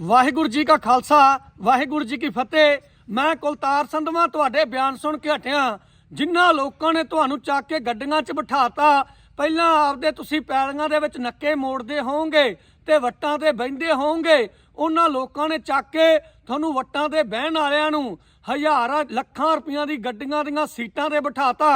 ਵਾਹਿਗੁਰੂ ਜੀ ਕਾ ਖਾਲਸਾ, ਵਾਹਿਗੁਰੂ ਜੀ ਕੀ ਫਤਿਹ। ਮੈਂ ਕੁਲਤਾਰ ਸੰਧਵਾ, ਤੁਹਾਡੇ ਬਿਆਨ ਸੁਣ ਕੇ ਹਟਿਆ। ਜਿਨ੍ਹਾਂ ਲੋਕਾਂ ਨੇ ਤੁਹਾਨੂੰ ਚੱਕ ਕੇ ਗੱਡੀਆਂ 'ਚ ਬਿਠਾਤਾ, ਪਹਿਲਾਂ ਆਪਦੇ ਤੁਸੀਂ ਪੈਲੀਆਂ ਦੇ ਵਿੱਚ ਨੱਕੇ ਮੋੜਦੇ ਹੋਵੋਗੇ ਤੇ ਵੱਟਾਂ ਤੇ ਬਹਿੰਦੇ ਹੋਵੋਗੇ। ਉਹਨਾਂ ਲੋਕਾਂ ਨੇ ਚੱਕ ਕੇ ਤੁਹਾਨੂੰ ਵੱਟਾਂ ਤੇ ਬਹਿਣ ਵਾਲਿਆਂ ਨੂੰ ਹਜ਼ਾਰਾਂ ਲੱਖਾਂ ਰੁਪਈਆਂ ਦੀ ਗੱਡੀਆਂ ਦੀਆਂ ਸੀਟਾਂ ਤੇ ਬਿਠਾਤਾ।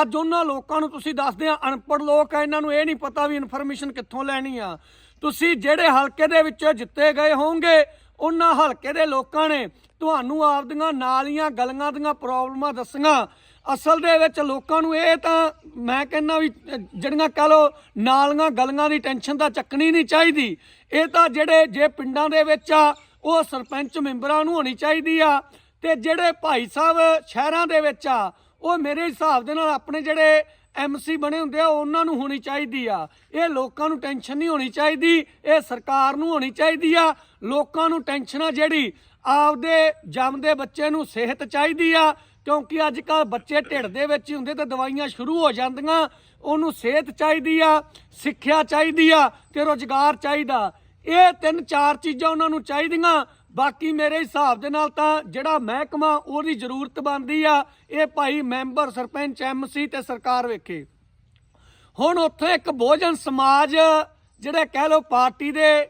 ਅੱਜ ਉਹਨਾਂ ਲੋਕਾਂ ਨੂੰ ਤੁਸੀਂ ਦੱਸਦੇ ਆ, ਅਨਪੜ੍ਹ ਲੋਕ ਆ, ਇਹਨਾਂ ਨੂੰ ਇਹ ਨਹੀਂ ਪਤਾ ਵੀ ਇਨਫੋਰਮੇਸ਼ਨ ਕਿੱਥੋਂ ਲੈਣੀ ਆ। ਤੁਸੀਂ ਜਿਹੜੇ ਹਲਕੇ ਦੇ ਵਿੱਚੋਂ ਜਿੱਤੇ ਗਏ ਹੋਵੋਗੇ, ਉਹਨਾਂ ਹਲਕੇ ਦੇ ਲੋਕਾਂ ਨੇ ਤੁਹਾਨੂੰ ਆਪਦੀਆਂ ਨਾਲੀਆਂ, ਗਲੀਆਂ ਦੀਆਂ ਪ੍ਰੋਬਲਮਾਂ ਦੱਸੀਆਂ। ਅਸਲ ਦੇ ਵਿੱਚ ਲੋਕਾਂ ਨੂੰ ਇਹ ਤਾਂ ਮੈਂ ਕਹਿੰਦਾ ਵੀ, ਜਿਹੜੀਆਂ ਕਹ ਲੋ ਨਾਲੀਆਂ, ਗਲੀਆਂ ਦੀ ਟੈਨਸ਼ਨ ਤਾਂ ਚੱਕਣੀ ਨਹੀਂ ਚਾਹੀਦੀ। ਇਹ ਤਾਂ ਜਿਹੜੇ, ਜੇ ਪਿੰਡਾਂ ਦੇ ਵਿੱਚ ਆ ਉਹ ਸਰਪੰਚ ਮੈਂਬਰਾਂ ਨੂੰ ਹੋਣੀ ਚਾਹੀਦੀ ਆ। ਤੇ ਜਿਹੜੇ ਭਾਈ ਸਾਹਿਬ ਸ਼ਹਿਰਾਂ ਦੇ ਵਿੱਚ ਆ, ਉਹ ਮੇਰੇ ਹਿਸਾਬ ਦੇ ਨਾਲ ਆਪਣੇ ਜਿਹੜੇ ਐਮਸੀ ਬਣੇ ਹੁੰਦੇ ਆ, ਉਹਨਾਂ ਨੂੰ ਹੋਣੀ ਚਾਹੀਦੀ ਆ। ਇਹ ਲੋਕਾਂ ਨੂੰ ਟੈਨਸ਼ਨ ਨਹੀਂ ਹੋਣੀ ਚਾਹੀਦੀ, ਇਹ ਸਰਕਾਰ ਨੂੰ ਹੋਣੀ ਚਾਹੀਦੀ ਆ। ਲੋਕਾਂ ਨੂੰ ਟੈਨਸ਼ਨ ਆ ਜਿਹੜੀ ਆਪਦੇ ਜੰਮਦੇ ਬੱਚੇ ਨੂੰ ਸਿਹਤ ਚਾਹੀਦੀ ਆ, ਕਿਉਂਕਿ ਅੱਜ ਕੱਲ ਬੱਚੇ ਢਿੱਡ ਦੇ ਵਿੱਚ ਹੀ ਹੁੰਦੇ ਤੇ ਦਵਾਈਆਂ ਸ਼ੁਰੂ ਹੋ ਜਾਂਦੀਆਂ, ਉਹਨੂੰ ਸਿਹਤ ਚਾਹੀਦੀ ਆ, ਸਿੱਖਿਆ ਚਾਹੀਦੀ ਆ ਤੇ ਰੋਜ਼ਗਾਰ ਚਾਹੀਦਾ। ਇਹ ਤਿੰਨ ਚਾਰ ਚੀਜ਼ਾਂ ਉਹਨਾਂ ਨੂੰ ਚਾਹੀਦੀਆਂ, ਬਾਕੀ ਮੇਰੇ ਹਿਸਾਬ ਦੇ ਨਾਲ ਤਾਂ ਜਿਹੜਾ ਮਹਿਕਮਾ ਉਹਦੀ ਜ਼ਰੂਰਤ ਬਣਦੀ ਆ, ਇਹ ਭਾਈ ਮੈਂਬਰ ਸਰਪੰਚ ਐਮਸੀ ਤੇ ਸਰਕਾਰ ਵੇਖੇ। ਹੁਣ ਉੱਥੇ ਇੱਕ ਬਹੁਜਨ ਸਮਾਜ, ਜਿਹੜੇ ਕਹਿ ਲੋ ਪਾਰਟੀ ਦੇ,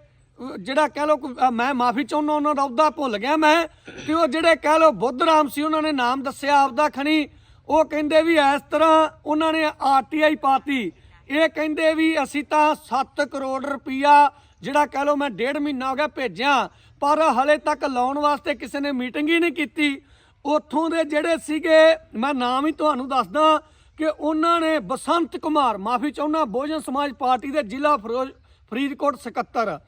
ਜਿਹੜਾ ਕਹਿ ਲੋ ਮੈਂ ਮਾਫੀ ਚਾਹੁੰਦਾ ਉਹਨਾਂ ਦਾ ਅਹੁਦਾ ਭੁੱਲ ਗਿਆ ਮੈਂ, ਕਿ ਉਹ ਜਿਹੜੇ ਕਹਿ ਲੋ ਬੁੱਧ ਰਾਮ ਸੀ, ਉਹਨਾਂ ਨੇ ਨਾਮ ਦੱਸਿਆ ਆਪਦਾ ਖਣੀ। ਉਹ ਕਹਿੰਦੇ ਵੀ ਇਸ ਤਰ੍ਹਾਂ ਉਹਨਾਂ ਨੇ ਆਰਟੀਆਈ ਪਾਤੀ। ਇਹ ਕਹਿੰਦੇ ਵੀ ਅਸੀਂ ਤਾਂ 7 ਕਰੋੜ ਰੁਪਈਆ ਜਿਹੜਾ ਕਹਿ ਲੋ ਮੈਂ ਡੇਢ ਮਹੀਨਾ ਹੋ ਗਿਆ ਭੇਜਿਆ, ਪਰ ਹਲੇ ਤੱਕ ਲਾਉਣ ਵਾਸਤੇ ਕਿਸੇ ਨੇ ਮੀਟਿੰਗ ਹੀ ਨਹੀਂ ਕੀਤੀ। ਉੱਥੋਂ ਦੇ ਜਿਹੜੇ ਸੀਗੇ, ਮੈਂ ਨਾਮ ਹੀ ਤੁਹਾਨੂੰ ਦੱਸਦਾ ਕਿ ਉਹਨਾਂ ਨੇ ਬਸੰਤ ਕੁਮਾਰ, ਮਾਫੀ ਚਾਹੁੰਦਾ, ਬਹੁਜਨ ਸਮਾਜ ਪਾਰਟੀ ਦੇ ਜ਼ਿਲ੍ਹਾ ਫਿਰੋਜ਼, ਫਰੀਦਕੋਟ ਸਕੱਤਰ।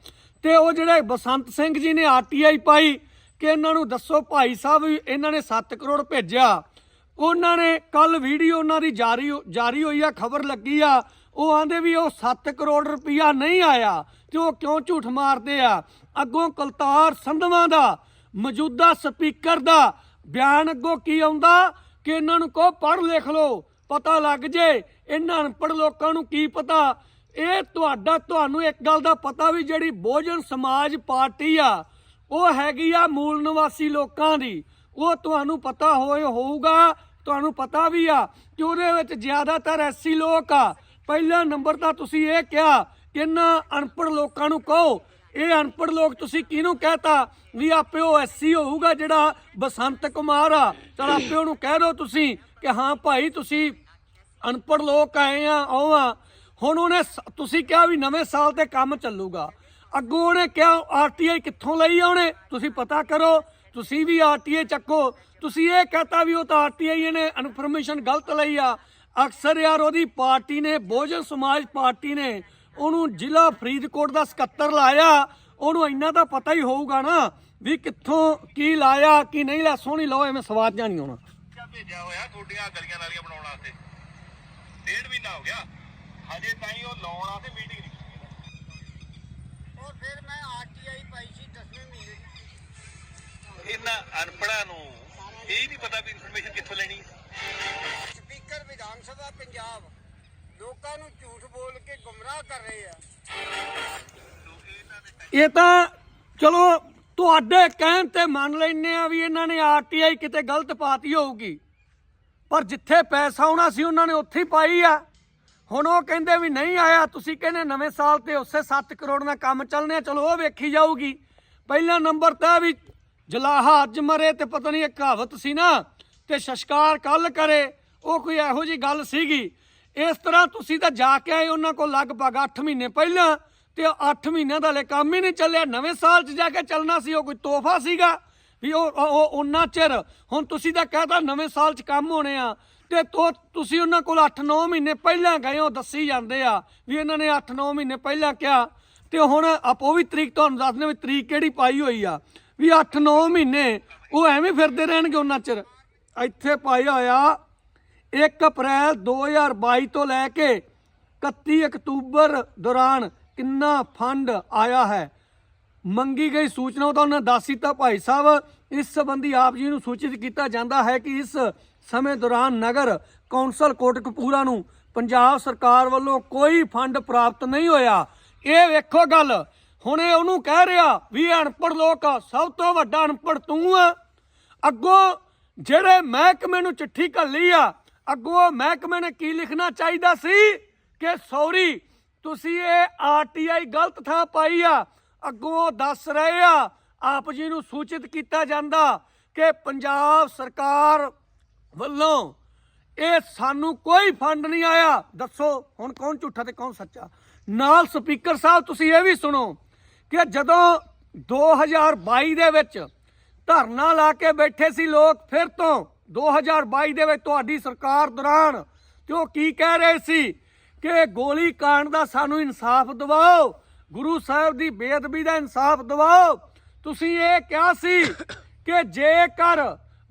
ਤੇ ਉਹ ਜਿਹੜੇ ਬਸੰਤ ਸਿੰਘ ਜੀ ਨੇ ਆਰਟੀਆਈ ਪਾਈ, ਕਿ ਇਹਨਾਂ ਨੂੰ ਦੱਸੋ ਭਾਈ ਸਾਹਿਬ ਵੀ ਇਹਨਾਂ ਨੇ 7 ਕਰੋੜ ਭੇਜਿਆ। ਉਹਨਾਂ ਨੇ ਕੱਲ ਵੀਡੀਓ ਉਹਨਾਂ ਦੀ ਜਾਰੀ ਜਾਰੀ ਹੋਈ ਆ, ਖਬਰ ਲੱਗੀ ਆ ਉਹ ਆਂਦੇ ਵੀ ਉਹ 7 ਕਰੋੜ ਰੁਪਈਆ ਨਹੀਂ ਆਇਆ ਤੇ ਉਹ ਕਿਉਂ ਝੂਠ ਮਾਰਦੇ ਆ? ਅੱਗੋਂ ਕੁਲਤਾਰ ਸੰਧਵਾਂ ਦਾ, ਮੌਜੂਦਾ ਸਪੀਕਰ ਦਾ ਬਿਆਨ ਅੱਗੋਂ ਕੀ ਆਉਂਦਾ? ਕਿ ਇਹਨਾਂ ਨੂੰ ਕਹੋ ਪੜ੍ਹ ਲਿਖ ਲਓ, ਪਤਾ ਲੱਗ ਜੇ ਇਹਨਾਂ ਅਨਪੜ੍ਹ ਲੋਕਾਂ ਨੂੰ ਕੀ ਪਤਾ? ਇਹ ਤੁਹਾਡਾ, ਤੁਹਾਨੂੰ ਇੱਕ ਗੱਲ ਦਾ ਪਤਾ ਵੀ ਜਿਹੜੀ ਬਹੁਜਨ ਸਮਾਜ ਪਾਰਟੀ ਆ, ਉਹ ਹੈਗੀ ਆ ਮੂਲ ਨਿਵਾਸੀ ਲੋਕਾਂ ਦੀ। ਉਹ ਤੁਹਾਨੂੰ ਪਤਾ ਹੋਏ ਹੋਊਗਾ, ਤੁਹਾਨੂੰ ਪਤਾ ਵੀ ਆ ਕਿ ਉਹਦੇ ਵਿੱਚ ਜ਼ਿਆਦਾਤਰ ਐਸੀ ਲੋਕ ਆ। ਪਹਿਲਾ ਨੰਬਰ ਤਾਂ ਤੁਸੀਂ ਇਹ ਕਿਹਾ ਕਿ ਇਹਨਾਂ ਅਨਪੜ੍ਹ ਲੋਕਾਂ ਨੂੰ ਕਹੋ। ਇਹ ਅਨਪੜ੍ਹ ਲੋਕ ਤੁਸੀਂ ਕਿਹਨੂੰ ਕਹਤਾ? ਵੀ ਆਪੇ ਉਹ ਐਸੀ ਹੋਊਗਾ ਜਿਹੜਾ ਬਸੰਤ ਕੁਮਾਰ ਆ। ਚਲ ਆਪੇ ਉਹਨੂੰ ਕਹਿ ਦਿਓ ਤੁਸੀਂ ਕਿ ਹਾਂ ਭਾਈ, ਤੁਸੀਂ ਅਨਪੜ੍ਹ ਲੋਕ ਆਏ ਆ, ਉਹ ਆ। ਹੁਣ ਉਹਨੇ ਸ- ਤੁਸੀਂ ਕਿਹਾ ਵੀ ਨਵੇਂ ਸਾਲ ਤੇ ਕੰਮ ਚੱਲੂਗਾ। ਅੱਗੋਂ ਉਹਨੇ ਕਿਹਾ ਆਰਟੀਆਈ ਕਿੱਥੋਂ ਲਈ ਆ ਉਹਨੇ? ਤੁਸੀਂ ਪਤਾ ਕਰੋ, ਤੁਸੀਂ ਵੀ ਆਰਟੀਆਈ ਚੱਕੋ। ਤੁਸੀਂ ਇਹ ਕਹਤਾ ਵੀ ਉਹ ਤਾਂ ਆਰਟੀਆਈ ਨੇ ਇਨਫੋਰਮੇਸ਼ਨ ਗਲਤ ਲਈ ਆ। ਅਕਸਰ ਯਾਰ ਉਹਦੀ ਪਾਰਟੀ ਨੇ ਬਹੁਜਨ ਸਮਾਜ ਪਾਰਟੀ ਨੇ ਉਹਨੂੰ ਜ਼ਿਲ੍ਹਾ ਫਰੀਦਕੋਟ ਦਾ ਸਕੱਤਰ ਲਾਇਆ। ਉਹਨੂੰ ਇੰਨਾ ਤਾਂ ਪਤਾ ਹੀ ਹੋਊਗਾ ਨਾ ਵੀ ਕਿੱਥੋਂ ਕੀ ਲਾਇਆ ਕੀ ਨਹੀਂ ਲਾਇਆ। ਸੋਹਣੀ ਲਓ ਐਵੇਂ ਸਵਾਦ ਜਾਂ ਨਹੀਂ ਆਉਣਾ। ਭੇਜਿਆ ਹੋਇਆ ਤੁਹਾਡੀਆਂ ਗਲੀਆਂ ਨਾਲੀਆਂ ਬਣਾਉਣ ਵਾਸਤੇ। ਡੇਢ ਮਹੀਨਾ ਹੋ ਗਿਆ। ਹਜੇ ਤਾਈਂ ਉਹ ਲਾਉਣ ਵਾਸਤੇ ਮੀਟਿੰਗ ਨਹੀਂ ਕੀਤੀ। ਉਹ ਫਿਰ ਮੈਂ ਆਰਟੀਆਈ ਪਾਈ ਸੀ 10ਵੇਂ ਮਹੀਨੇ ਦੀ। ਇਹਨਾਂ ਅਨਪੜਾਂ ਨੂੰ ਇਹ ਨਹੀਂ ਪਤਾ ਵੀ ਇਨਫੋਰਮੇਸ਼ਨ ਕਿੱਥੋਂ ਲੈਣੀ। ਸਪੀਕਰ ਵਿਧਾਨ ਸਭਾ ਪੰਜਾਬ ਲੋਕਾਂ ਨੂੰ ਝੂਠ ਬੋਲ ਕੇ ਗੁੰਮਰਾਹ ਕਰ ਰਹੇ ਆ। ਇਹ ਤਾਂ ਚਲੋ ਤੁਹਾਡੇ ਕਹਿਣ ਤੇ ਮੰਨ ਲੈਨੇ ਆ ਵੀ ਇਹਨਾਂ ਨੇ ਆਰਟੀਆਈ ਕਿਤੇ ਗਲਤ ਪਾਤੀ ਹੋਊਗੀ। ਪਰ ਜਿੱਥੇ ਪੈਸਾ ਆਉਣਾ ਸੀ ਉਹਨਾਂ ਨੇ ਉੱਥੇ ਹੀ ਪਾਈ ਆ। ਹੁਣ ਉਹ ਕਹਿੰਦੇ ਵੀ ਨਹੀਂ ਆਇਆ, ਤੁਸੀਂ ਕਹਿੰਦੇ ਨਵੇਂ ਸਾਲ ਤੇ ਉਸੇ 7 ਕਰੋੜ ਦਾ ਕੰਮ ਚੱਲਨੇ ਆ, ਚਲੋ ਉਹ ਵੇਖੀ ਜਾਊਗੀ। ਪਹਿਲਾ ਨੰਬਰ ਤਾਂ ਵੀ ਜਲਾਹਾ ਅੱਜ ਮਰੇ ਤੇ ਪਤਾ ਨਹੀਂ ਇਹ ਕਹਾਵਤ ਸੀ ਨਾ, ਤੇ ਸ਼ਸ਼ਕਾਰ ਕੱਲ ਕਰੇ। ਉਹ ਕੋਈ ਇਹੋ ਜੀ ਗੱਲ ਸੀਗੀ। ਇਸ ਤਰ੍ਹਾਂ ਤੁਸੀਂ ਤਾਂ ਜਾ ਕੇ ਆਏ ਉਹਨਾਂ ਕੋਲ ਲਗਭਗ 8 ਮਹੀਨੇ ਪਹਿਲਾਂ ਤੇ 8 ਮਹੀਨਿਆਂ ਦਾ ਹਲੇ ਕੰਮ ਹੀ ਨਹੀਂ ਚੱਲਿਆ। ਨਵੇਂ ਸਾਲ 'ਚ ਜਾ ਕੇ ਚੱਲਣਾ ਸੀ, ਉਹ ਕੋਈ ਤੋਹਫਾ ਸੀਗਾ ਵੀ ਉਹ- ਉਹ ਉਹਨਾਂ ਚਿਰ। ਹੁਣ ਤੁਸੀਂ ਤਾਂ ਕਹਤਾ ਨਵੇਂ ਸਾਲ 'ਚ ਕੰਮ ਹੋਣੇ ਆ ਤੇ ਤੋ ਤੁਸੀਂ ਉਹਨਾਂ ਕੋਲ 8-9 ਮਹੀਨੇ ਪਹਿਲਾਂ ਗਏ ਹੋ, ਦੱਸੀ ਜਾਂਦੇ ਆ ਵੀ ਇਹਨਾਂ ਨੇ 8-9 ਮਹੀਨੇ ਪਹਿਲਾਂ ਕਿਹਾ। ਤੇ ਹੁਣ ਆਪੋ ਵੀ ਤਰੀਕ ਤੁਹਾਨੂੰ ਦੱਸਦੇ ਵੀ ਤਰੀਕ ਕਿਹੜੀ ਪਾਈ ਹੋਈ ਆ। ਵੀ 8-9 ਮਹੀਨੇ ਉਹ ਐਵੇਂ ਫਿਰਦੇ ਰਹਿਣਗੇ ਉਹਨਾਂ ਚਿਰ। ਇੱਥੇ ਪਾਇਆ ਹੋਇਆ 1 ਅਪ੍ਰੈਲ 2022 ਤੋਂ ਲੈ ਕੇ 31 ਅਕਤੂਬਰ ਦੌਰਾਨ ਕਿੰਨਾ ਫੰਡ ਆਇਆ ਹੈ? ਮੰਗੀ ਗਈ ਸੂਚਨਾ ਤਾਂ ਉਹਨਾਂ ਦੱਸ ਦਿੱਤਾ ਭਾਈ ਸਾਹਿਬ। ਇਸ ਸੰਬੰਧੀ ਆਪ ਜੀ ਨੂੰ ਸੂਚਿਤ ਕੀਤਾ ਜਾਂਦਾ ਹੈ ਕਿ ਇਸ ਸਮੇਂ ਦੌਰਾਨ ਨਗਰ ਕੌਂਸਲ ਕੋਟਕਪੂਰਾ ਨੂੰ ਪੰਜਾਬ ਸਰਕਾਰ ਵੱਲੋਂ ਕੋਈ ਫੰਡ ਪ੍ਰਾਪਤ ਨਹੀਂ ਹੋਇਆ। ਇਹ ਵੇਖੋ ਗੱਲ। ਹੁਣ ਇਹ ਉਹਨੂੰ ਕਹਿ ਰਿਹਾ ਵੀ ਇਹ ਅਨਪੜ੍ਹ ਲੋਕ ਸਭ ਤੋਂ ਵੱਡਾ ਅਨਪੜ੍ਹ ਤੂੰ ਆ। ਅੱਗੋਂ ਜਿਹੜੇ ਮਹਿਕਮੇ ਨੂੰ ਚਿੱਠੀ ਘੱਲੀ ਆ ਅੱਗੋਂ ਮਹਿਕਮੇ ਨੇ ਕੀ ਲਿਖਣਾ ਚਾਹੀਦਾ ਸੀ ਕਿ ਸੌਰੀ, ਤੁਸੀਂ ਇਹ ਆਰਟੀਆਈ ਗਲਤ ਥਾਂ ਪਾਈ ਆ। ਅੱਗੋਂ ਦੱਸ ਰਹੇ ਆ, ਆਪ ਜੀ ਨੂੰ ਸੂਚਿਤ ਕੀਤਾ ਜਾਂਦਾ ਕਿ ਪੰਜਾਬ ਸਰਕਾਰ ਵੱਲੋਂ ਇਹ ਸਾਨੂੰ ਕੋਈ ਫੰਡ ਨਹੀਂ ਆਇਆ। ਦੱਸੋ, ਹੁਣ ਕੌਣ ਝੂਠਾ ਤੇ ਕੌਣ ਸੱਚਾ? ਨਾਲ ਸਪੀਕਰ ਸਾਹਿਬ, ਤੁਸੀਂ ਇਹ ਵੀ ਸੁਣੋ ਕਿ ਜਦੋਂ 2022 ਦੇ ਵਿੱਚ ਧਰਨਾ ਲਾ ਕੇ ਬੈਠੇ ਸੀ ਲੋਕ, ਫਿਰ ਤੋਂ 2022 ਦੇ ਵਿੱਚ ਤੁਹਾਡੀ ਸਰਕਾਰ ਦੌਰਾਨ ਤੇ ਉਹ ਕੀ ਕਹਿ ਰਹੇ ਸੀ ਕਿ ਗੋਲੀ ਕਾਂਡ ਦਾ ਸਾਨੂੰ ਇਨਸਾਫ ਦਿਵਾਓ, ਗੁਰੂ ਸਾਹਿਬ ਦੀ ਬੇਅਦਬੀ ਦਾ ਇਨਸਾਫ ਦਿਵਾਓ। ਤੁਸੀਂ ਇਹ ਕਿਹਾ ਸੀ ਕਿ ਜੇਕਰ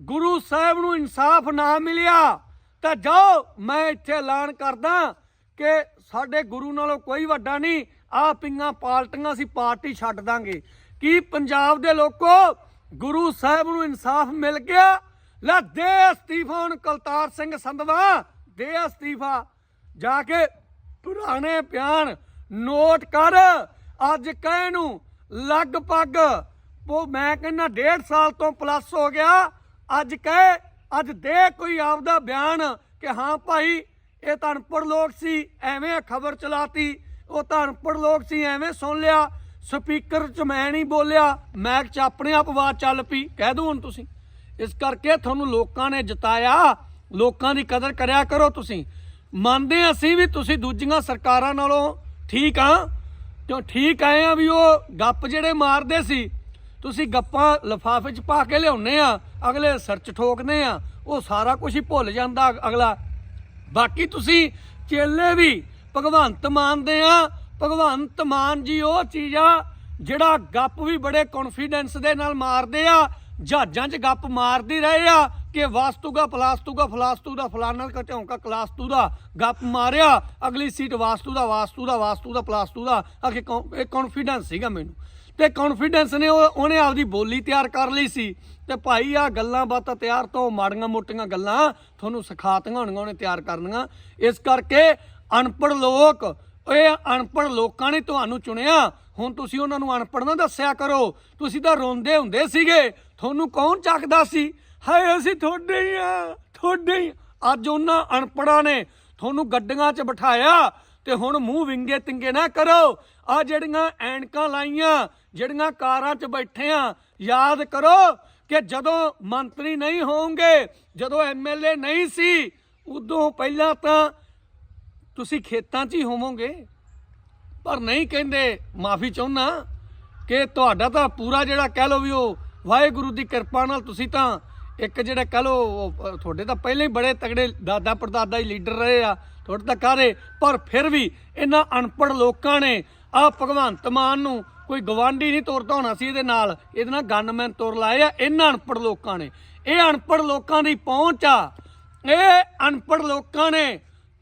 ਗੁਰੂ ਸਾਹਿਬ ਨੂੰ ਇਨਸਾਫ ਨਾ ਮਿਲਿਆ, ਤਾਂ ਜਾਓ, ਮੈਂ ਇੱਥੇ ਐਲਾਨ ਕਰਦਾ ਕਿ ਸਾਡੇ ਗੁਰੂ ਨਾਲੋਂ ਕੋਈ ਵੱਡਾ ਨਹੀਂ ਆ ਪਿੰਗਾ ਪਾਲਟੀਆਂ ਸੀ ਪਾਰਟੀ ਛੱਡ ਦਾਂਗੇ। ਕੀ ਪੰਜਾਬ ਦੇ ਲੋਕੋ ਗੁਰੂ ਸਾਹਿਬ ਨੂੰ ਇਨਸਾਫ ਮਿਲ ਗਿਆ? ਲੈ ਦੇ ਅਸਤੀਫਾ ਹੁਣ ਕਲਤਾਰ ਸਿੰਘ ਸੰਧਵਾ, ਦੇ ਅਸਤੀਫਾ। ਜਾ ਕੇ ਪੁਰਾਣੇ ਬਿਆਨ ਨੋਟ ਕਰ। ਅੱਜ ਕਹੇ ਨੂੰ ਲਗਭਗ ਉਹ ਮੈਂ ਕਹਿੰਦਾ ਡੇਢ ਸਾਲ ਤੋਂ ਪਲੱਸ ਹੋ ਗਿਆ। ਅੱਜ ਕਹਿ, ਅੱਜ ਦੇ ਕੋਈ ਆਪਦਾ ਬਿਆਨ ਕਿ ਹਾਂ ਭਾਈ, ਇਹ ਤਾਂ ਅਨਪੜ੍ਹ ਲੋਕ ਸੀ, ਐਵੇਂ ਖਬਰ ਚਲਾਤੀ। ਉਹ ਤਾਂ ਅਨਪੜ੍ਹ ਲੋਕ ਸੀ, ਐਵੇਂ ਸੁਣ ਲਿਆ। ਸਪੀਕਰ ਚ ਮੈਂ ਨਹੀਂ ਬੋਲਿਆ। ਮੈਕ ਚ ਆਪਣੇ ਆਪ ਆਵਾਜ਼ ਚੱਲ ਪਈ। ਕਹਿ ਦੋ ਹੁਣ ਤੁਸੀਂ। ਇਸ ਕਰਕੇ ਤੁਹਾਨੂੰ ਲੋਕਾਂ ਨੇ ਜਿਤਾਇਆ। ਲੋਕਾਂ ਦੀ ਕਦਰ ਕਰਿਆ ਕਰੋ ਤੁਸੀਂ। ਮੰਨਦੇ ਹਾਂ ਅਸੀਂ ਵੀ ਤੁਸੀਂ ਦੂਜੀਆਂ ਸਰਕਾਰਾਂ ਨਾਲੋਂ ਠੀਕ ਆ। ਕਿਉਂ ਠੀਕ ਆਏ ਆ ਵੀ ਉਹ ਗੱਪ ਜਿਹੜੇ ਮਾਰਦੇ ਸੀ। ਤੁਸੀਂ ਗੱਪਾਂ ਲਫਾਫੇ 'ਚ ਪਾ ਕੇ ਲਿਆਉਨੇ ਆ, ਅਗਲੇ ਸਰਚ ਠੋਕਦੇ ਆ, ਉਹ ਸਾਰਾ ਕੁਝ ਹੀ ਭੁੱਲ ਜਾਂਦਾ ਅਗਲਾ। ਬਾਕੀ ਤੁਸੀਂ ਚੇਲੇ ਵੀ ਭਗਵੰਤ ਮਾਨਦੇ ਆ। ਭਗਵੰਤ ਮਾਨ ਜੀ ਉਹ ਚੀਜ਼ ਆ ਜਿਹੜਾ ਗੱਪ ਵੀ ਬੜੇ ਕੌਨਫੀਡੈਂਸ ਦੇ ਨਾਲ ਮਾਰਦੇ ਆ। ਜਹਾਜ਼ਾਂ 'ਚ ਗੱਪ ਮਾਰਦੇ ਰਹੇ ਆ ਕਿ ਵਾਸਤੂਗਾ, ਫਲਾਸਤੂਗਾ ਫਲਾਸਤੂ ਦਾ ਫਲਾਨਾ ਘਟਿਆਉਂਕਾ ਕਲਾਸਤੂ ਦਾ ਗੱਪ ਮਾਰਿਆ। ਅਗਲੀ ਸੀਟ ਵਾਸਤੂ ਦਾ ਵਾਸਤੂ ਦਾ ਵਾਸਤੂ ਦਾ ਪਲਾਸਤੂ ਦਾ ਅਖੇ ਇਹ ਕੌਨਫੀਡੈਂਸ ਸੀਗਾ ਮੈਨੂੰ। ਤੇ ਕੌਨਫੀਡੈਂਸ ਨੇ ਉਹ, ਉਹਨੇ ਆਪਦੀ ਬੋਲੀ ਤਿਆਰ ਕਰ ਲਈ ਸੀ। ਤੇ ਭਾਈ ਆ ਗੱਲਾਂ ਬਾਤਾਂ ਤਿਆਰ ਤੋਂ ਮਾੜੀਆਂ ਮੋਟੀਆਂ ਗੱਲਾਂ ਤੁਹਾਨੂੰ ਸਿਖਾਤੀਆਂ ਹੋਣਗੀਆਂ, ਉਹਨੇ ਤਿਆਰ ਕਰਨੀਆਂ। ਇਸ ਕਰਕੇ ਅਨਪੜ੍ਹ ਲੋਕ ਇਹ ਅਨਪੜ੍ਹ ਲੋਕਾਂ ਨੇ ਤੁਹਾਨੂੰ ਚੁਣਿਆ। ਹੁਣ ਤੁਸੀਂ ਉਹਨਾਂ ਨੂੰ ਅਨਪੜ੍ਹ ਨਾ ਦੱਸਿਆ ਕਰੋ। ਤੁਸੀਂ ਤਾਂ ਰੋਂਦੇ ਹੁੰਦੇ ਸੀਗੇ। ਤੁਹਾਨੂੰ ਕੌਣ ਚੱਕਦਾ ਸੀ? ਹਾਏ, ਅਸੀਂ ਤੁਹਾਡੇ ਹੀ ਆ, ਤੁਹਾਡੇ ਹੀ। ਅੱਜ ਉਹਨਾਂ ਅਨਪੜ੍ਹਾਂ ਨੇ ਤੁਹਾਨੂੰ ਗੱਡੀਆਂ 'ਚ ਬਿਠਾਇਆ ਤੇ ਹੁਣ ਮੂੰਹ ਵਿੰਗੇ ਤਿੰਗੇ ਨਾ ਕਰੋ। ਆ ਜਿਹੜੀਆਂ ਐਨਕਾਂ ਲਾਈਆਂ, ਜਿਹੜੀਆਂ ਕਾਰਾਂ 'ਚ ਬੈਠੇ ਆ ਯਾਦ ਕਰੋ ਕਿ ਜਦੋਂ ਮੰਤਰੀ ਨਹੀਂ ਹੋਵੋਗੇ, ਜਦੋਂ ਐਮਐਲਏ ਨਹੀਂ ਸੀ, ਉਦੋਂ ਪਹਿਲਾਂ ਤਾਂ ਤੁਸੀਂ ਖੇਤਾਂ 'ਚ ਹੀ ਹੋਵੋਗੇ। ਪਰ ਨਹੀਂ ਕਹਿੰਦੇ, ਮਾਫੀ ਚਾਹੁੰਨਾ ਕਿ ਤੁਹਾਡਾ ਤਾਂ ਪੂਰਾ ਜਿਹੜਾ ਕਹਿ ਲਓ ਵੀ ਉਹ ਵਾਹਿਗੁਰੂ ਦੀ ਕਿਰਪਾ ਨਾਲ ਤੁਸੀਂ ਤਾਂ ਇੱਕ ਜਿਹੜਾ ਕਹਿ ਲਓ ਤੁਹਾਡੇ ਤਾਂ ਪਹਿਲਾਂ ਹੀ ਬੜੇ ਤਗੜੇ ਦਾਦਾ ਪੜਦਾਦਾ ਹੀ ਲੀਡਰ ਰਹੇ ਆ, ਤੁਹਾਡੇ ਤਾਂ ਕਾਰੇ ਪਰ ਫਿਰ ਵੀ ਇਹਨਾਂ ਅਨਪੜ੍ਹ ਲੋਕਾਂ ਨੇ ਆ ਭਗਵੰਤ ਮਾਨ ਨੂੰ ਕੋਈ ਗਵਾਂਢੀ ਨਹੀਂ ਤੁਰਦਾ ਹੋਣਾ ਸੀ ਇਹਦੇ ਨਾਲ। ਇਹਦੇ ਨਾਲ ਗਨਮੈਨ ਤੁਰ ਲਾਏ ਆ ਇਹਨਾਂ ਅਨਪੜ੍ਹ ਲੋਕਾਂ ਨੇ। ਇਹ ਅਨਪੜ੍ਹ ਲੋਕਾਂ ਦੀ ਪਹੁੰਚ ਆ। ਇਹ ਅਨਪੜ੍ਹ ਲੋਕਾਂ ਨੇ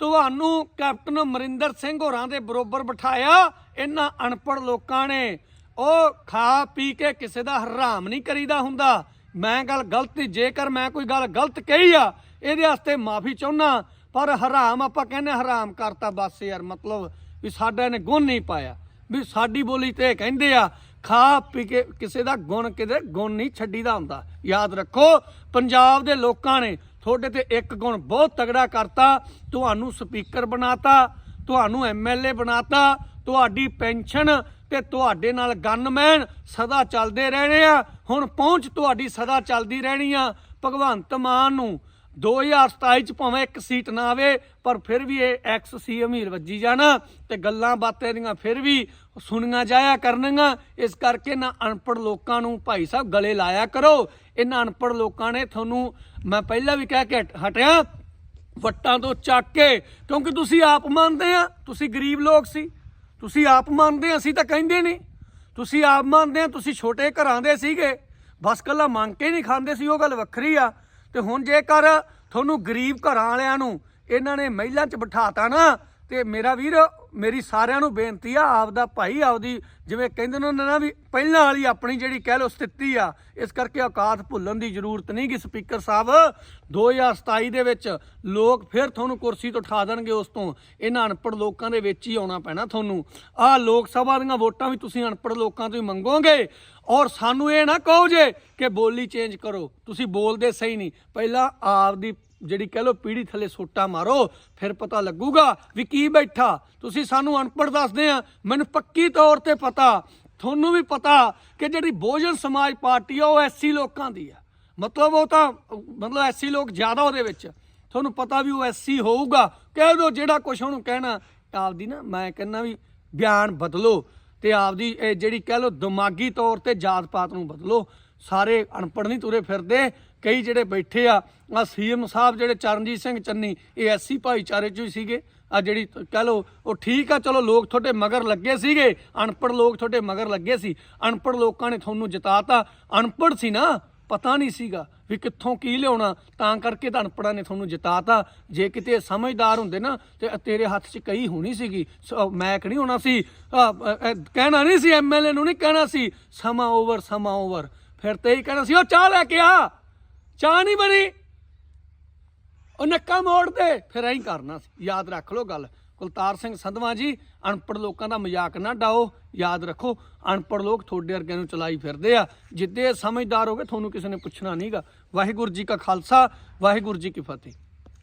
ਤੁਹਾਨੂੰ ਕੈਪਟਨ ਅਮਰਿੰਦਰ ਸਿੰਘ ਹੋਰਾਂ ਦੇ ਬਰੋਬਰ ਬਿਠਾਇਆ ਇਹਨਾਂ ਅਨਪੜ੍ਹ ਲੋਕਾਂ ਨੇ। ਉਹ ਖਾ ਪੀ ਕੇ ਕਿਸੇ ਦਾ ਹਰਾਮ ਨਹੀਂ ਕਰੀਦਾ ਹੁੰਦਾ। ਮੈਂ ਗੱਲ ਗਲਤੀ ਜੇਕਰ ਮੈਂ ਕੋਈ ਗੱਲ ਗਲਤ ਕਹੀ ਆ, ਇਹਦੇ ਵਾਸਤੇ ਮਾਫੀ ਚਾਹੁੰਨਾ, ਪਰ ਹਰਾਮ ਆਪਾਂ ਕਹਿੰਦੇ ਹਰਾਮ ਕਰਤਾ ਬਸ ਯਾਰ, ਮਤਲਬ ਵੀ ਸਾਡਾ ਨੇ ਗੁਣ ਨਹੀਂ ਪਾਇਆ। ਵੀ ਸਾਡੀ ਬੋਲੀ ਤੇ ਇਹ ਕਹਿੰਦੇ ਆ, ਖਾ ਪੀ ਕੇ ਕਿਸੇ ਦਾ ਗੁਣ ਕਿਤੇ ਗੁਣ ਨਹੀਂ ਛੱਡੀਦਾ ਹੁੰਦਾ। ਯਾਦ ਰੱਖੋ, ਪੰਜਾਬ ਦੇ ਲੋਕਾਂ ਨੇ ਤੁਹਾਡੇ ਤੇ ਇੱਕ ਗੁਣ ਬਹੁਤ ਤਗੜਾ ਕਰਤਾ, ਤੁਹਾਨੂੰ ਸਪੀਕਰ ਬਣਾਤਾ, ਤੁਹਾਨੂੰ ਐਮਐਲਏ ਬਣਾਤਾ, ਤੁਹਾਡੀ ਪੈਨਸ਼ਨ ਤੇ ਤੁਹਾਡੇ ਨਾਲ ਗਨਮੈਨ ਸਦਾ ਚੱਲਦੇ ਰਹਿਣੇ ਆ। ਹੁਣ ਪਹੁੰਚ ਤੁਹਾਡੀ ਸਦਾ ਚੱਲਦੀ ਰਹਿਣੀ ਆ। ਭਗਵੰਤ ਮਾਨ ਨੂੰ 2027 ਚ ਭਾਵੇਂ ਇੱਕ ਸੀਟ ਨਾ ਆਵੇ ਪਰ ਫਿਰ ਵੀ ਇਹ ਐਕਸ ਸੀ ਅਮੀਰ ਵੱਜੀ ਜਾਣਾ ਤੇ ਗੱਲਾਂ ਬਾਤਾਂ ਦੀਆਂ ਫਿਰ ਵੀ ਸੁਣੀਆਂ ਜਾਇਆ ਕਰਨਗੀਆਂ। ਇਸ ਕਰਕੇ ਨਾ ਅਨਪੜ੍ਹ ਲੋਕਾਂ ਨੂੰ ਭਾਈ ਸਾਹਿਬ ਗਲੇ ਲਾਇਆ ਕਰੋ। ਇਹਨਾਂ ਅਨਪੜ੍ਹ ਲੋਕਾਂ ਨੇ ਤੁਹਾਨੂੰ ਮੈਂ ਪਹਿਲਾਂ ਵੀ ਕਹਿ ਕੇ ਹਟ- ਹਟਿਆ ਵੱਟਾਂ ਤੋਂ ਚੱਕ ਕੇ ਕਿਉਂਕਿ ਤੁਸੀਂ ਆਪ ਮੰਨਦੇ ਆ ਤੁਸੀਂ ਗਰੀਬ ਲੋਕ ਸੀ। ਤੁਸੀਂ ਆਪ ਮੰਨਦੇ ਆ, ਅਸੀਂ ਤਾਂ ਕਹਿੰਦੇ ਨਹੀਂ। ਤੁਸੀਂ ਆਪ ਮੰਨਦੇ ਆ ਤੁਸੀਂ ਛੋਟੇ ਘਰਾਂ ਦੇ ਸੀਗੇ। ਬਸ ਕੱਲਾ ਮੰਗ ਕੇ ਨਹੀਂ ਖਾਂਦੇ ਸੀ ਉਹ ਗੱਲ ਵੱਖਰੀ ਆ। ਤੇ ਹੁਣ ਜੇਕਰ ਤੁਹਾਨੂੰ ਗਰੀਬ ਘਰਾਂ ਵਾਲਿਆਂ ਨੂੰ ਇਹਨਾਂ ਨੇ ਮਹਿਲਾਂ 'ਚ ਬਿਠਾਤਾ ਨਾ ਤੇ ਮੇਰਾ ਵੀਰ, ਮੇਰੀ ਸਾਰਿਆਂ ਨੂੰ ਬੇਨਤੀ ਆ, ਆਪਦਾ ਭਾਈ ਆਪਦੀ, ਜਿਵੇਂ ਕਹਿੰਦੇ ਨੇ ਨਾ ਵੀ ਪਹਿਲਾਂ ਵਾਲੀ ਆਪਣੀ ਜਿਹੜੀ ਕਹਿ ਲਓ ਸਥਿਤੀ ਆ, ਇਸ ਕਰਕੇ ਔਕਾਤ ਭੁੱਲਣ ਦੀ ਜ਼ਰੂਰਤ ਨਹੀਂ ਕਿ ਸਪੀਕਰ ਸਾਹਿਬ। 2027 ਦੇ ਵਿੱਚ ਲੋਕ ਫਿਰ ਤੁਹਾਨੂੰ ਕੁਰਸੀ ਤੋਂ ਉਠਾ ਦੇਣਗੇ ਉਸ ਤੋਂ। ਇਹਨਾਂ ਅਨਪੜ੍ਹ ਲੋਕਾਂ ਦੇ ਵਿੱਚ ਹੀ ਆਉਣਾ ਪੈਣਾ ਤੁਹਾਨੂੰ। ਆਹ ਲੋਕ ਸਭਾ ਦੀਆਂ ਵੋਟਾਂ ਵੀ ਤੁਸੀਂ ਅਨਪੜ੍ਹ ਲੋਕਾਂ ਤੋਂ ਹੀ ਮੰਗੋਗੇ। ਔਰ ਸਾਨੂੰ ਇਹ ਨਾ ਕਹੋ ਜੇ ਕਿ ਬੋਲੀ ਚੇਂਜ ਕਰੋ। ਤੁਸੀਂ ਬੋਲਦੇ ਸਹੀ ਨਹੀਂ। ਪਹਿਲਾਂ ਆਪਦੀ ਜਿਹੜੀ ਕਹਿ ਲੋ ਪੀੜੀ ਥੱਲੇ ਸੋਟਾ ਮਾਰੋ, ਫਿਰ ਪਤਾ ਲੱਗੂਗਾ ਵੀ ਕੀ ਬੈਠਾ। ਤੁਸੀਂ ਸਾਨੂੰ ਅਨਪੜ੍ਹ ਦੱਸਦੇ ਆ, ਮੈਨੂੰ ਪੱਕੀ ਤੌਰ ਤੇ ਪਤਾ, ਤੁਹਾਨੂੰ ਵੀ ਪਤਾ ਕਿ ਜਿਹੜੀ ਬਹੁਜਨ ਸਮਾਜ ਪਾਰਟੀ ਆ, ਉਹ ਐਸੀ ਲੋਕਾਂ ਦੀ ਆ। ਮਤਲਬ ਉਹ ਤਾਂ, ਮਤਲਬ ਐਸੀ ਲੋਕ ਜ਼ਿਆਦਾ ਉਹਦੇ ਵਿੱਚ। ਤੁਹਾਨੂੰ ਪਤਾ ਵੀ ਉਹ ਐਸੀ ਹੋਊਗਾ। ਕਹਿ ਦੋ ਜਿਹੜਾ ਕੁਝ ਉਹਨੂੰ ਕਹਿਣਾ। ਆਪਦੀ ਨਾ, ਮੈਂ ਕਹਿੰਦਾ ਵੀ ਬਿਆਨ ਬਦਲੋ ਤੇ ਆਪਦੀ ਇਹ ਜਿਹੜੀ ਕਹਿ ਲੋ ਦਿਮਾਗੀ ਤੌਰ ਤੇ ਜਾਤ ਪਾਤ ਨੂੰ ਬਦਲੋ। ਸਾਰੇ ਅਨਪੜ੍ਹ ਨਹੀਂ ਤੁਰੇ ਫਿਰਦੇ। ਕਈ ਜਿਹੜੇ ਬੈਠੇ ਆ ਆ ਸੀਐਮ ਸਾਹਿਬ ਜਿਹੜੇ ਚਰਨਜੀਤ ਸਿੰਘ ਚੰਨੀ, ਇਹ ਐਸੀ ਭਾਈਚਾਰੇ ਚੋਂ ਹੀ ਸੀਗੇ। ਆ ਜਿਹੜੀ ਕਹਿ ਲੋ ਉਹ ਠੀਕ ਆ, ਚਲੋ ਲੋਕ ਤੁਹਾਡੇ ਮਗਰ ਲੱਗੇ ਸੀਗੇ, ਅਨਪੜ੍ਹ ਲੋਕ ਤੁਹਾਡੇ ਮਗਰ ਲੱਗੇ ਸੀ। ਅਨਪੜ੍ਹ ਲੋਕਾਂ ਨੇ ਤੁਹਾਨੂੰ ਜਿਤਾਤਾ। ਅਨਪੜ੍ਹ ਸੀ ਨਾ, ਪਤਾ ਨਹੀਂ ਸੀਗਾ ਵੀ ਕਿੱਥੋਂ ਕੀ ਲਿਆਉਣਾ। ਤਾਂ ਕਰਕੇ ਤਾਂ ਅਨਪੜ੍ਹਾਂ ਨੇ ਤੁਹਾਨੂੰ ਜਿਤਾਤਾ। ਜੇ ਕਿਤੇ ਸਮਝਦਾਰ ਹੁੰਦੇ ਨਾ, ਤੇ ਤੇਰੇ ਹੱਥ 'ਚ ਕਈ ਹੋਣੀ ਸੀਗੀ, ਸ- ਮੈਕ ਨਹੀਂ ਹੋਣਾ ਸੀ? ਕਹਿਣਾ ਨਹੀਂ ਸੀ ਐਮਐਲਏ ਨੂੰ ਨਹੀਂ ਕਹਿਣਾ ਸੀ। ਸਮਾਂ ਓਵਰ ਸਮਾਂ ਓਵਰ ਫਿਰ ਤੇ ਹੀ ਕਹਿਣਾ ਸੀ ਉਹ ਚਾਹ ਲੈ ਕੇ ਆ! ਚਾਹ ਨਹੀਂ ਬਣੀ। ਉਹ ਨੱਕਾ ਮੋੜ ਦੇ। ਫਿਰ ਐਂ ਕਰਨਾ ਸੀ। ਯਾਦ ਰੱਖ ਲਓ ਗੱਲ। ਕੁਲਤਾਰ ਸਿੰਘ ਸੰਧਵਾ ਜੀ, ਅਨਪੜ੍ਹ ਲੋਕਾਂ ਦਾ ਮਜ਼ਾਕ ਨਾ ਡਾਓ। ਯਾਦ ਰੱਖੋ, ਅਨਪੜ੍ਹ ਲੋਕ ਤੁਹਾਡੇ ਵਰਗਿਆਂ ਨੂੰ ਚਲਾਈ ਫਿਰਦੇ ਆ। ਜਿੱਦੇ ਸਮਝਦਾਰ ਹੋਗੇ, ਤੁਹਾਨੂੰ ਕਿਸੇ ਨੇ ਪੁੱਛਣਾ ਨਹੀਂਗਾ ਵਾਹਿਗੁਰੂ ਜੀ ਕਾ ਖਾਲਸਾ, ਵਾਹਿਗੁਰੂ ਜੀ ਕੀ ਫਤਿਹ।